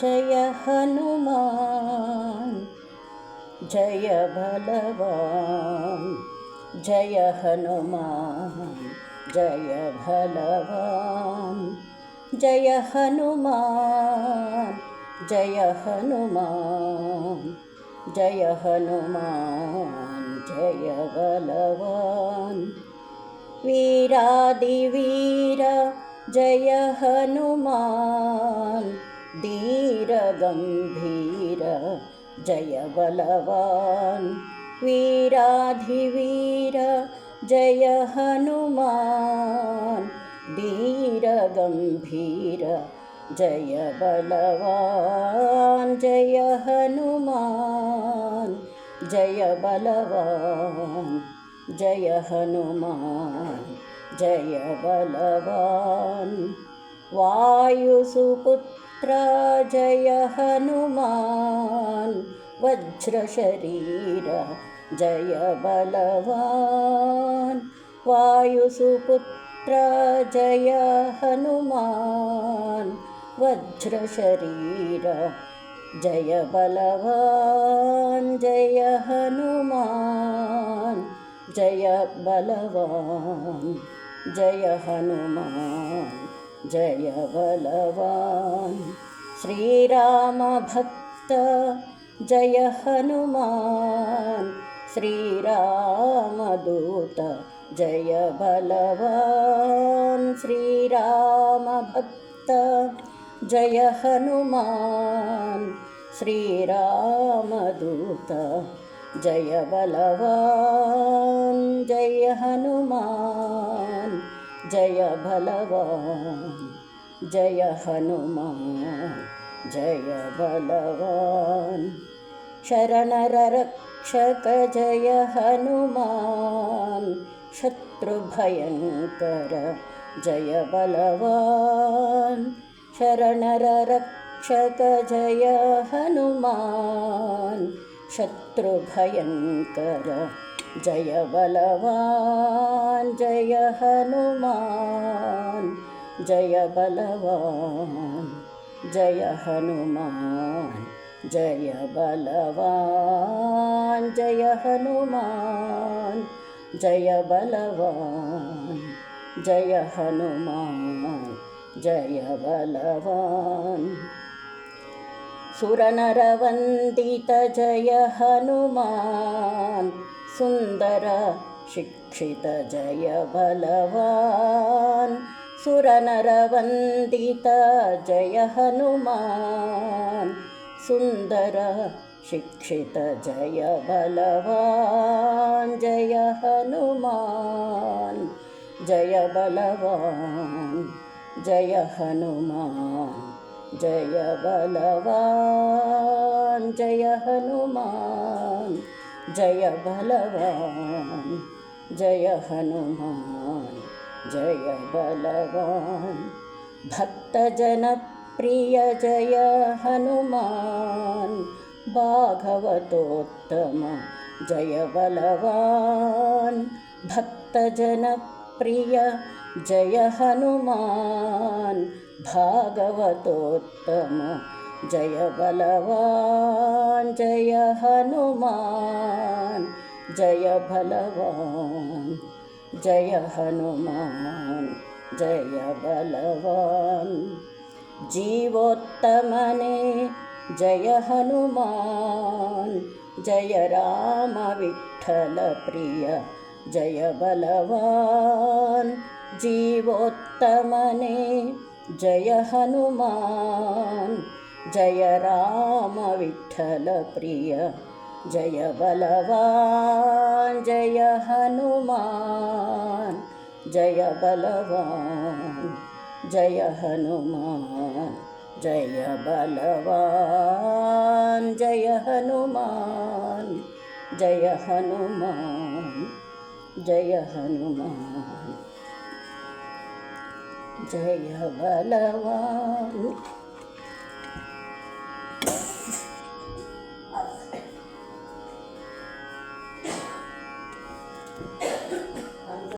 जय हनुमान, जय बलवान जय हनुमान, जय बलवान जय हनुमान जय हनुमान जय हनुमान, जय बलवान वीरादिवीर, जय हनुमान धीरगम्भीर जय बलवान् वीराधिवीर जय हनुमान् धीरगम्भीर जय बलवान् जय हनुमान् जय बलवान् जय हनुमान् जय बलवान् वायुसुपुत्र जय हनुमान् वज्रशरीर जय बलवान् वायुसुपुत्र जय हनुमान् वज्रशरीर जय बलवान् जय हनुमान् जय बलवान् जय हनुमान् जय बलवान् श्रीरामभक्त जय हनुमान्। श्रीरामदूत जय बलवान्। श्रीरामभक्त जय हनुमान्। श्रीरामदूत जय बलवान्। जय हनुमान्। जय बलवान् जय हनुमान्, जय बलवान्। शरणरक्षक जय हनुमान्। शत्रुभयङ्कर जय बलवान्। शरणरक्षक जय हनुमान्। शत्रुभयङ्कर जय बलवान्, जय हनुमान्। जय बलवान् जय हनुमान् जय बलवान् जय हनुमान् जय बलवान् जय हनुमान् जय बलवान्। सुरनरवन्दित जय हनुमान् सुन्दर शिक्षित जय बलवान् सुरनरवन्दित जय हनुमान्। सुन्दर शिक्षित जय बलवान्। जय हनुमान्। जय बलवान्। जय हनुमान्। जय बलवान्। जय हनुमान्। जय बलवान्। जय हनुमान्। जय बलवान् भक्तजनप्रिय जय हनुमान्। भागवतोत्तम जय बलवान् भक्तजनप्रिय जय हनुमान्। भागवतोत्तम जय बलवान् जय हनुमान्। जय बलवान् जय हनुमान् जय बलवान् जीवोत्तमने जय हनुमान् जय रामविठ्ठलप्रिय जय बलवान् जीवोत्तमने जय हनुमान् जय रामविठ्ठलप्रिय जय बलवान् जय हनुमान् जय बलवान् जय हनुमान् जय बलवान् जय हनुमान् जय हनुमान् जय हनुमान् जय बलवान्